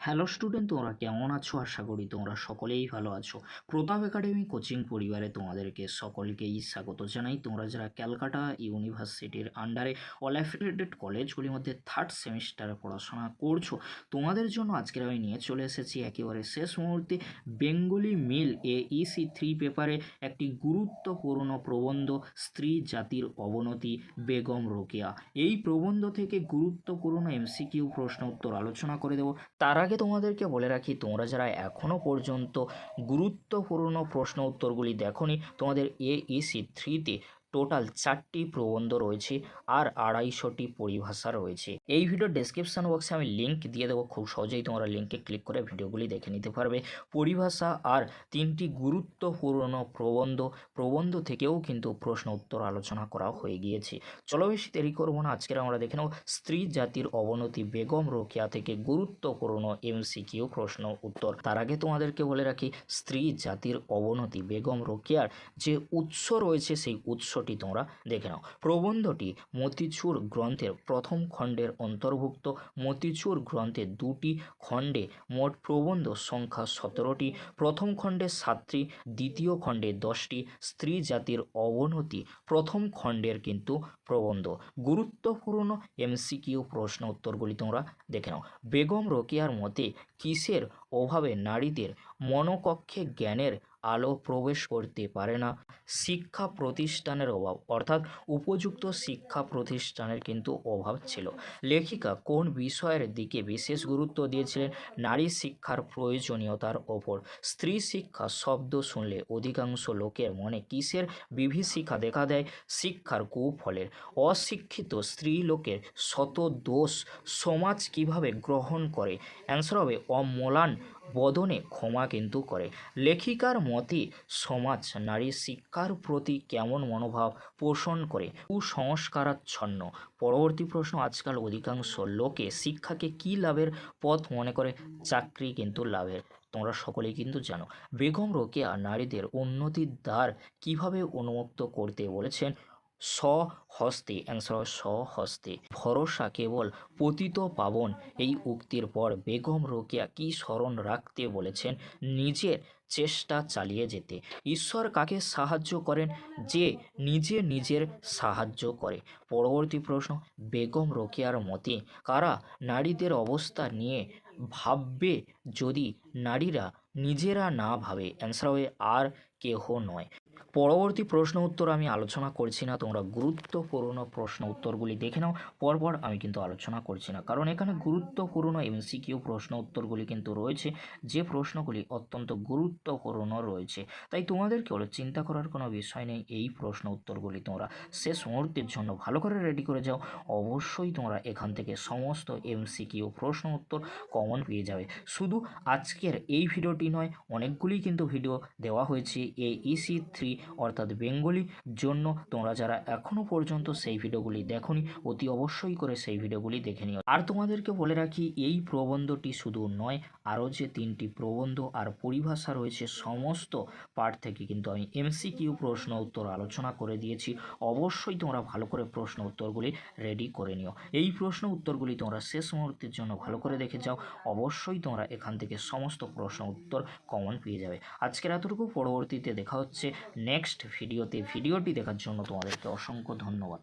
Hello student তোমরা কেমন আছো? আশা করি তোমরা সকলেই ভালো আছো। প্রতাপ একাডেমি কোচিং পরিবারে তোমাদেরকে সকলকেই স্বাগত জানাই। তোমরা যারা ক্যালকাটা ইউনিভার্সিটির আন্ডারে অল অ্যাফিলিয়েটেড কলেজগুলির মধ্যে থার্ড সেমিস্টারে পড়াশোনা করছ, তোমাদের জন্য আজকের আমি নিয়ে চলে এসেছি একেবারে শেষ মুহূর্তে Bengali MIL A EC three পেপারে একটি গুরুত্বপূর্ণ প্রবন্ধ, স্ত্রী জাতির অবনতি, বেগম রোকেয়া। এই প্রবন্ধ থেকে গুরুত্বপূর্ণ এমসিকিউ প্রশ্ন উত্তর আলোচনা করে দেবো। তার আগে তোমাদেরকে বলে রাখি, তোমরা যারা এখনও পর্যন্ত গুরুত্বপূর্ণ প্রশ্ন উত্তরগুলি দেখো তোমাদের এ ইসি থ্রিতে টোটাল চারটি প্রবন্ধ রয়েছে আর আড়াইশোটি পরিভাষা রয়েছে। এই ভিডিও ডেসক্রিপশন বক্সে আমি লিঙ্ক দিয়ে দেবো, খুব সহজেই তোমরা লিঙ্কে ক্লিক করে ভিডিওগুলি দেখে নিতে পারবে। পরিভাষা আর তিনটি গুরুত্বপূর্ণ প্রবন্ধ প্রবন্ধ থেকেও কিন্তু প্রশ্ন উত্তর আলোচনা করা হয়ে গিয়েছে। চলো বেশি দেরি করব না, আজকের আমরা দেখে নেব স্ত্রী জাতির অবনতি, বেগম রোকেয়া থেকে গুরুত্বপূর্ণ এমসিকিউ প্রশ্ন উত্তর। তার আগে তোমাদেরকে বলে রাখি, স্ত্রী জাতির অবনতি, বেগম রোকেয়ার যে উৎস রয়েছে সেই উৎসটি তোমরা দেখে নাও। প্রবন্ধটি মতিচুর গ্রন্থের প্রথম খণ্ডের অন্তর্ভুক্ত। মতিচুর গ্রন্থের দুটি খণ্ডে মোট প্রবন্ধ সংখ্যা সতেরোটি, প্রথম খণ্ডে সাতটি, দ্বিতীয় খণ্ডে দশটি, স্ত্রী জাতির অবনতি প্রথম খণ্ডের কিন্তু প্রবন্ধ। গুরুত্বপূর্ণ এমসিকিউ প্রশ্ন উত্তরগুলি তোমরা দেখে নাও। বেগম রোকেয়ার মতে কিসের অভাবে নারীদের মনোকক্ষে জ্ঞানের আলো প্রবেশ করতে পারে না। শিক্ষা প্রতিষ্ঠানের অভাব, অর্থাৎ উপযুক্ত শিক্ষা প্রতিষ্ঠানের কিন্তু অভাব ছিল। লেখিকা কোন বিষয়ের দিকে বিশেষ গুরুত্ব দিয়েছিলেন? নারী শিক্ষার প্রয়োজনীয়তার ওপর। স্ত্রী শিক্ষা শব্দ শুনলে অধিকাংশ লোকের মনে কিসের বিভীষিকা দেখা দেয়? শিক্ষার কুফলের। অশিক্ষিত স্ত্রী লোকের শত দোষ। সমাজ কীভাবে গ্রহণ করে? অ্যান্সার হবে অম্লান বদনে ক্ষমা কিন্তু করে। লেখিকার মতে, সমাজ নারী শিক্ষার প্রতি কেমন মনোভাব পোষণ করে? কুসংস্কারাচ্ছন্ন। পরবর্তী প্রশ্ন, আজকাল অধিকাংশ লোকে শিক্ষাকে কী লাভের পথ মনে করে? চাকরি কিন্তু লাভের। তোমরা সকলেই কিন্তু জানো। বেগম রোকেয়া নারীদের উন্নতির দ্বার কীভাবে উন্মুক্ত করতে বলেছেন? স্বহস্তে অ্যান্সার স্বহস্তে। ভরসা কেবল পতিত পাবন। এই উক্তির পর বেগম রোকেয়া কি স্মরণ রাখতে বলেছেন? নিজের চেষ্টা চালিয়ে যেতে। ঈশ্বর কাকে সাহায্য করেন? যে নিজে নিজের সাহায্য করে। পরবর্তী প্রশ্ন, বেগম রোকেয়ার মতে, কারা নারীদের অবস্থা নিয়ে ভাববে যদি নারীরা নিজেরা না ভাবে? অ্যান্সার হবে, আর কেহ নয়। পরবর্তী প্রশ্ন উত্তর আমি আলোচনা করছি না, তোমরা গুরুত্বপূর্ণ প্রশ্ন উত্তরগুলি দেখে নাও, পরপর আমি কিন্তু আলোচনা করছি না। কারণ এখানে গুরুত্বপূর্ণ এমসিকিউ প্রশ্ন উত্তরগুলি কিন্তু রয়েছে, যে প্রশ্নগুলি অত্যন্ত গুরুত্বপূর্ণ রয়েছে। তাই তোমাদেরকে হলো চিন্তা করার কোনো বিষয় নেই, এই প্রশ্ন উত্তরগুলি তোমরা শেষ মুহূর্তের জন্য ভালো করে রেডি করে যাও। অবশ্যই তোমরা এখান থেকে সমস্ত এমসিকিউ প্রশ্ন উত্তর কমন পেয়ে যাবে। শুধু আজকের এই ভিডিওটি নয়, অনেকগুলি কিন্তু ভিডিও দেওয়া হয়েছে এ ইসি থ্রি অর্থাৎ বেঙ্গলি জন্য তোমরা যারা এখনও পর্যন্ত সেই ভিডিওগুলি দেখোনি, অতি অবশ্যই করে সেই ভিডিওগুলি দেখে নিও। আর তোমাদেরকে বলে রাখি, এই প্রবন্ধটি শুধু নয়, আরও যে তিনটি প্রবন্ধ আর পরিভাষা রয়েছে, সমস্ত পার্ট থেকে কিন্তু আমি এমসিকিউ প্রশ্ন উত্তর আলোচনা করে দিয়েছি। অবশ্যই তোমরা ভালো করে প্রশ্ন উত্তরগুলি রেডি করে নিও। এই প্রশ্ন উত্তরগুলি তোমরা শেষ মুহূর্তের জন্য ভালো করে দেখে যাও। অবশ্যই তোমরা এখান থেকে সমস্ত প্রশ্ন উত্তর কমন পেয়ে যাবে। আজকের এতটুকু, পরবর্তীতে দেখা হচ্ছে। নেক্সট ভিডিওতে ভিডিওটি দেখার জন্য তোমাদেরকে অসংখ্য ধন্যবাদ।